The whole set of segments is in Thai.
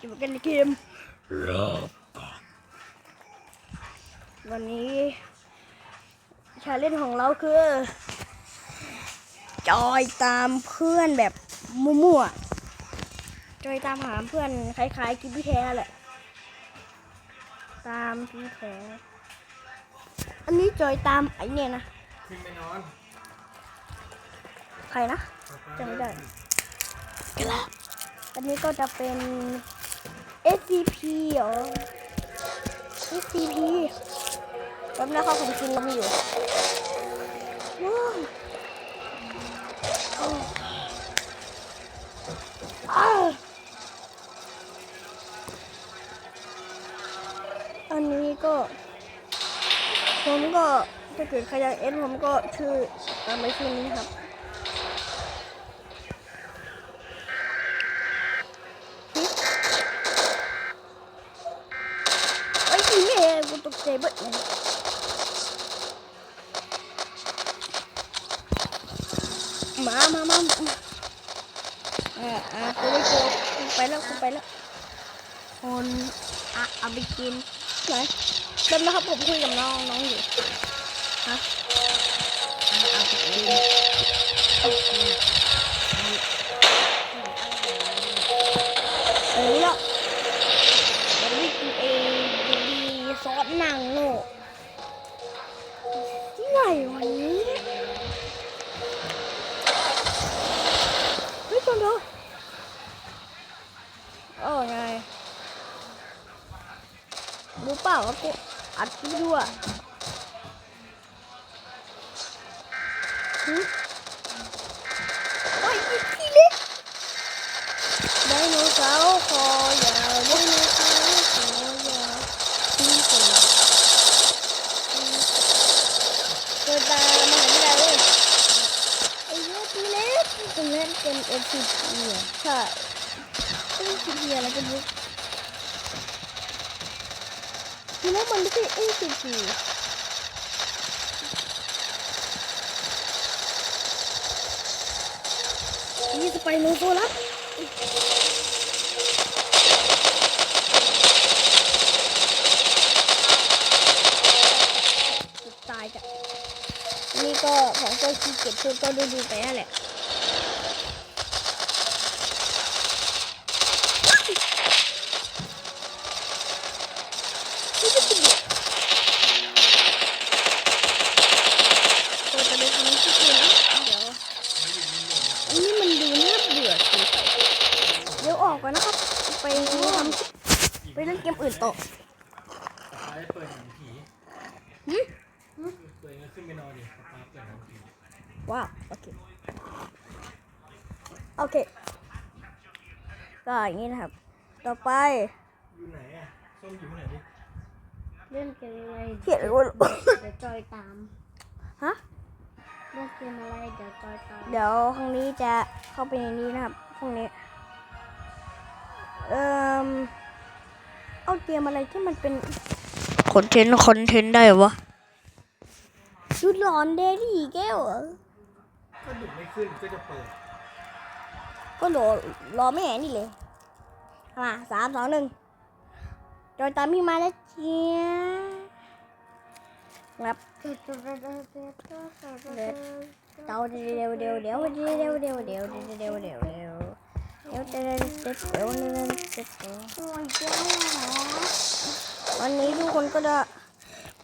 อยู่กันในเกมวันนี้ชาเล่นของเราคือ จอยตามเพื่อนแบบมั่วๆจอยตามหาเพื่อนคล้ายๆ กิบพี่แท้แหละ ตามพี่แท้อันนี้จอยตามไอเนี่ยนะขึ้นไปนอน ใครนะจำไม่ได้อันนี้ก็จะเป็น SCP เหรอ SCP แป๊บนะครับผมกินลมอยู่ว้าอ้าวอันนี้ก็ ผมก็ถ้าเกิดใครอยากเอ็นผมก็ชื่อตามไปชื่อนี้ครับ ไอ้ยอีแม่กูตก ใจเบิดเลยมามามาอ่าอ่ากูไม่กลัวกูไปแล้วกูไปแล้วคนอะเอาไปกินไหนเดินนะครับผมคุยกับน้องน้องอยู่ฮะอะเอาไปกิน ซอสหนังโง่ที่ไหนวันนี้เฮ้ยตอนเดียวโอ้ไงรู้เปล่าว่ากูอัดคลิปด้วยหึโอ้ยอีกทีเล็กไดโนเสาร์คอยาวไดโนเสาร์คอยาวที่สุดเกิดตามหาวิทยาลัยเลยไอ้เหี้ยทีเล็กต รงนั้นเป็น SCP อะใช่ SCP อะไรกันยุกทีแรกมันไม่ใช่ SCP นี่สไปโนโซลัสตายจ้ะนี่ก็ของเจ้าขี้เก็บชุดก็ดูดูไปนั่นแหละ ตัวจะเป็นคนนี้ที่คือนะเดี๋ยว อันนี้มันดูน่าเบื่อเกินไปเดี๋ยวออกก่อนนะครับ ไป ทำไปเล่นเกมอื่นต่อป๊าเปิดหนังผีหึตัวเองก็ขึ้นไปนอนดิป๊าเปิดหนังผีว้าวโอเคโอเคก็อย่างนี้นะครับ ต่อไปอยู่ไหนอะส้มอยู่ที่ไหนดิเล่นเกมอะไรเขียนว่าเดี๋ยวจอยตามฮะเล่นเกมอะไรเดี๋ยวจอยตามเดี๋ยวครั้งนี้จะเข้าไปในนี้นะครับพรุ่งนี้ เอ่อเอาเกมอะไรที่มันเป็นคอนเทนต์คอนเทนต์ได้วะชุดหลอนเดลี่แก้วเหรอก็ดึกไม่ขึ้นก็จะเปิด ก็รอรอไม่เห็นนี่เลยมาสามสองหนึ่งจอยตามพี่มาแล้วเจียครับเดาเดี๋ยวเดี๋ยวเดี๋ยวเดี๋ยวเดี๋ยวเดี๋ยวเดี๋ยวเดี๋ยวเดี๋ยวเดี๋ย วันนี้ทุกคนก็จะ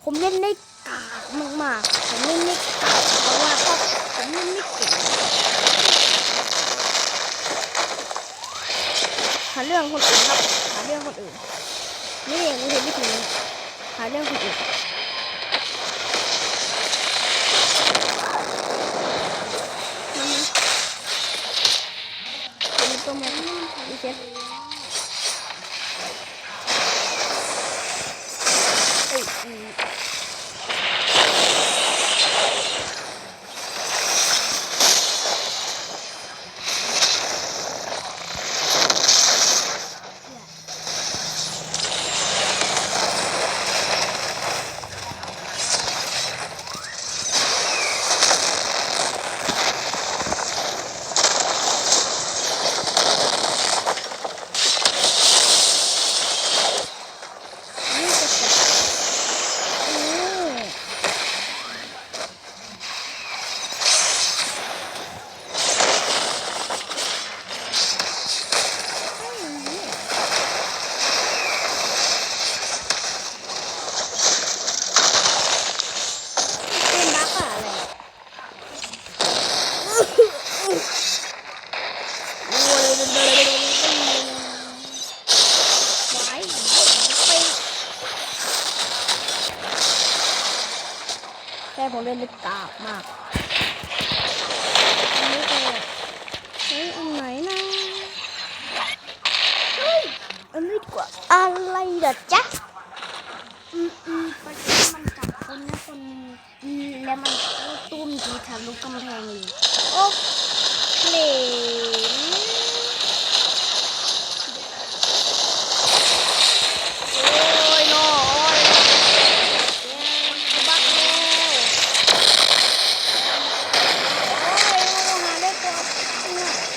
ผมเล่นได้กากมากผมเล่นได้กาเพราะว่าผมเล่นไม่เก่งหาเรื่องคนอื่นครับ หาเรื่องคนอื่น นี่เองดูเห็นไหมถึงหาเรื่องคนอื่น 都没분들 이. แต่ผมเล่นได้กากมากอันนี้ก็เฮ้ยอันไหนนะเฮ้ยอันนี้ดีกว่าอะไรเด้อจ๊ะอืมอืมประเด็นมันจับคนนะคนอืมแล้วมันก็ตุ้มทีทะลุกำแพงเลยโอ้เคลโอ้ยน้อยบักแล้วโอ้ยหาได้ตัวเนี่ย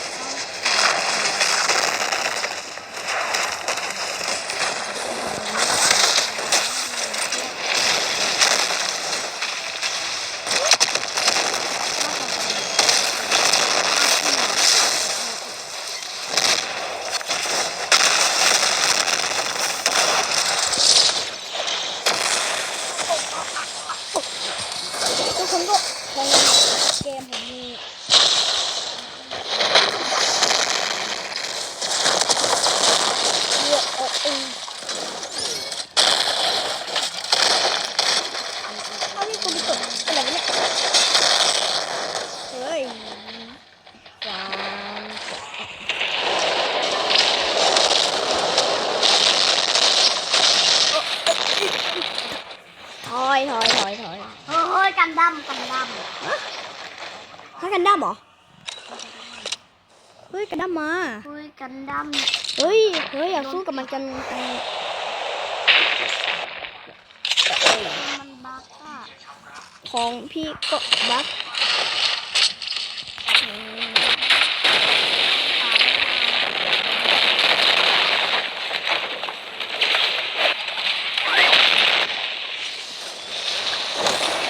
ทุกคนก็คงเกมผมมีเลือกเอาเองเอานี่คุณไปกดอะไรวะเนี่ยเฮ้ยสามถ อยถอยถอยถอยเฮ้ยกันดำกันดให้กันดั้มเหรอเฮ้ยกันดั้มมาำเฮ้ยกันดเฮ้ยเฮ้ยอยากสู้กับมันกันเออำมันบักอะของพี่ก็บัก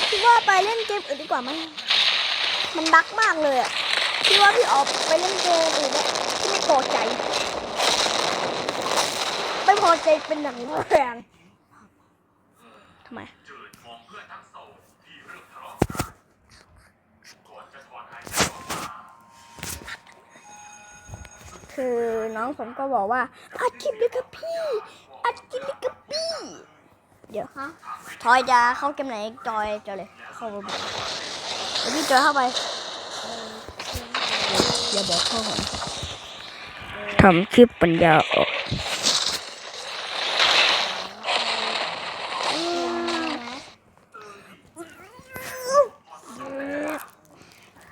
พี่ว่าไป เล่นเกมอื่นดีกว่ามั้งมันบักมากเลยอะพี่ว่าพี่ออกไปเล่นเกมอื่นเนี่ยพี่ไม่พอใจ ไม่พอใจเป็นอย่างแรงทำไมคือน้องผมก็บอกว่าอัดคลิปเลยครับพี่อัดคลิปเลยครับพี่ เดี๋ยวฮะทอยจะเข้าเกมไหนจอยจอยเลย เข้าไปบอกเดี๋ยวพี่จอยเข้าไปอย่าบอกเข้าก่อนทำคลิปปัญญาออก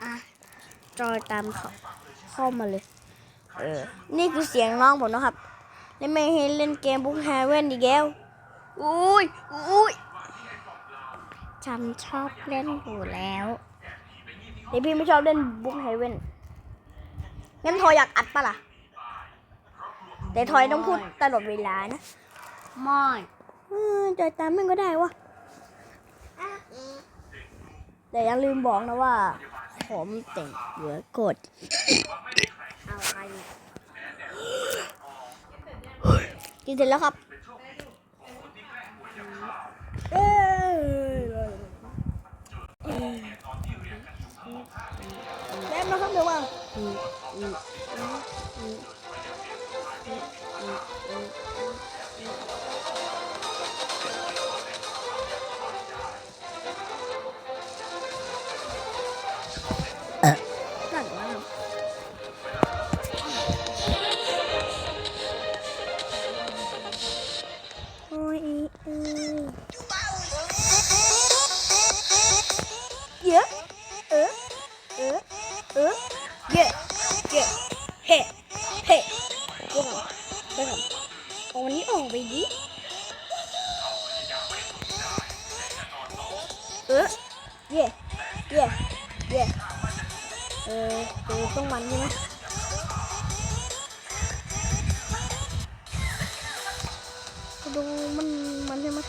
อะจอยตามเขาเข้ามาเลย เออ นี่คือเสียงน้องผมนะครับ และไม่ให้เล่นเกมบุ๊กแฮเว่นอีกแล้วอุ้ยอุ้ย จำชอบเล่นอยู่แล้วเดี๋ยวพี่ไม่ชอบเล่นบุ๊กแฮเว่นงั้นทอยอยากอัดปะล่ะ แต่ทอยต้องพูดตลอดเวลานะไม่เออจอยตามมันก็ได้วะแต่อย่าลืมบอกนะว่า ผมแต่งเหลือกดอะไรเนี่ยกินเสร็จแล้วครับ โอ้ยเอ้ยเมันมันใช่ไหม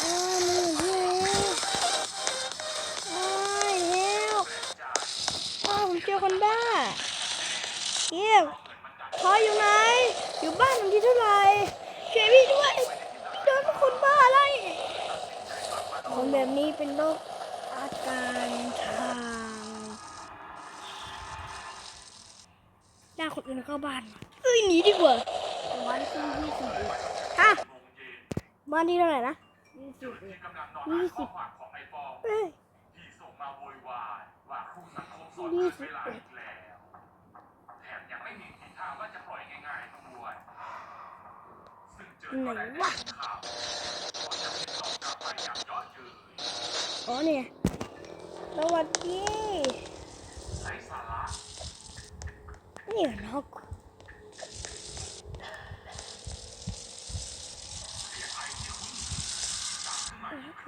เจอคนบ้าเยี่ยมพออยู่ไหน อยู่บ้านวันทีเท่าไร่ช่วยพี่ด้วยโดนคนบ้าอะไรคนแบบนี้เป็นโรคอาการทางหน้าคนอื่นเข้าบ้านเอ้ยหนีดีกว่าบ้านที่เท่าไหร่นะ ยี่สิบเอ็ดยี่สิบเอ้ย ที่ส่งมาโวยวายว่าครูสังคมสอนยี่เกินสิบเวลาเอ็ดอีกแล้วแถมยังไม่มีทีท่าว่าจะปล่อยง่ายๆด้วยซึ่งเจอก็ได้แต่ข่าวก่อนจะเป็นตอบกลับไปอย่างยอดเยินอ๋อเนี่ยสวัสดีไร้สาระ นี่เหรอนก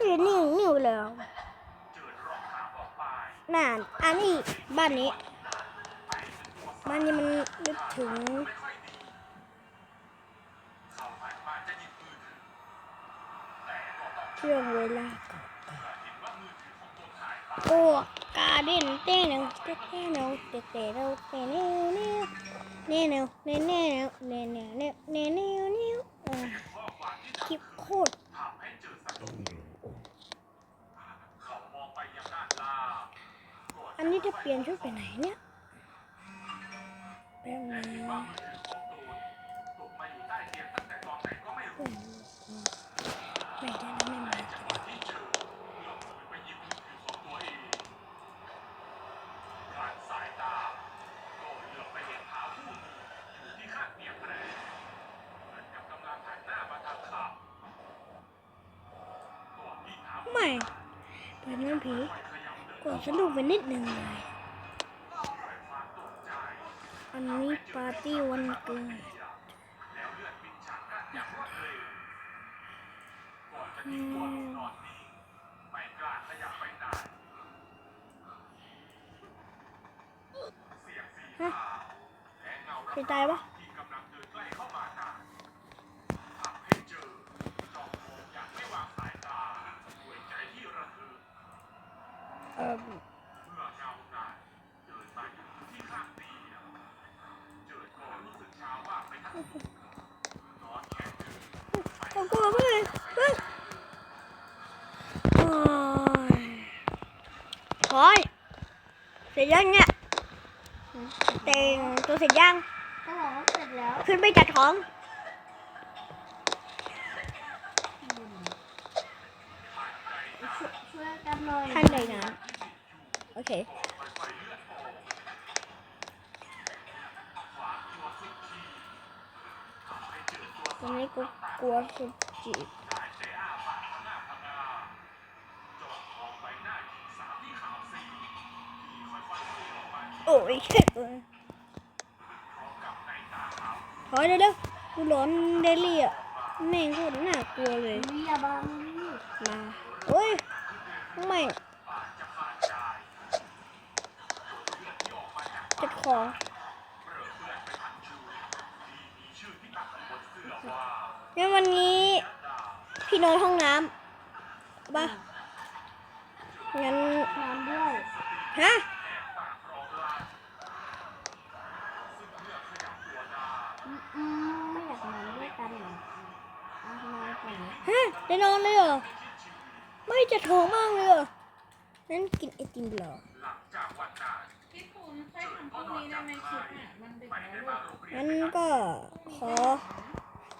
ตื่นนิ่งนิ่วแลยนั่นอันนี้บ้านนี้บ้านนี้มันนึกถึงเชื่อมเวลาโอ้การเด่นเต้นเนาเต้เต้เนาเต้เต้เนาเต้เนาเน่เนาเน่เนาเน่เนาเน่เนาเน่เนา อันนี้จะเปลี่ยนชุดไปไหนเนี่ยแป๊บนึงไม่ได้ไม่มาไม่เป็นเรื่องผี กดสนุกไปนิดหนึ่งเลยอันนี้ปาร์ตี้วันเกิด ร็จยังเนี่ยเต็งตัวเสร็จยังก็บอกว่าเสร็จแล้ว ขึ้นไปจัดของช่วยช่วยกันหน่อยท่านใดนะโอเคตอนนี้กูกลัวสุดจีบ ยเช็ดเลยถอยเร็วๆกูร้อนเดลี่อะแม่งโคตรน่ากลัวเลยวิยาบังนี่มาโอ้ยแม่งจัดของงั้นวันนี้ พี่นอนห้องน้ำเอาป่ะงั้นนอนด้วยฮะ ฮะได้นอนเลยเหรอ ไม่จะท้องมากเลยเหรอ นั้นกินไอติมเหรอปล่านั่นก็ขอ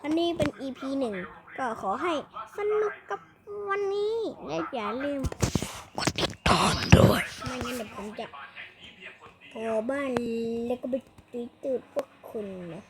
อันนี้เป็น EP หนึ่ง ก็ขอให้สนุกกับวันนี้ และอย่าลืมกดติดตามด้วย ไม่งั้นเดี๋ยวผมจะพอบ้านแล้วก็ไปตุยตืดพวกคุณนะ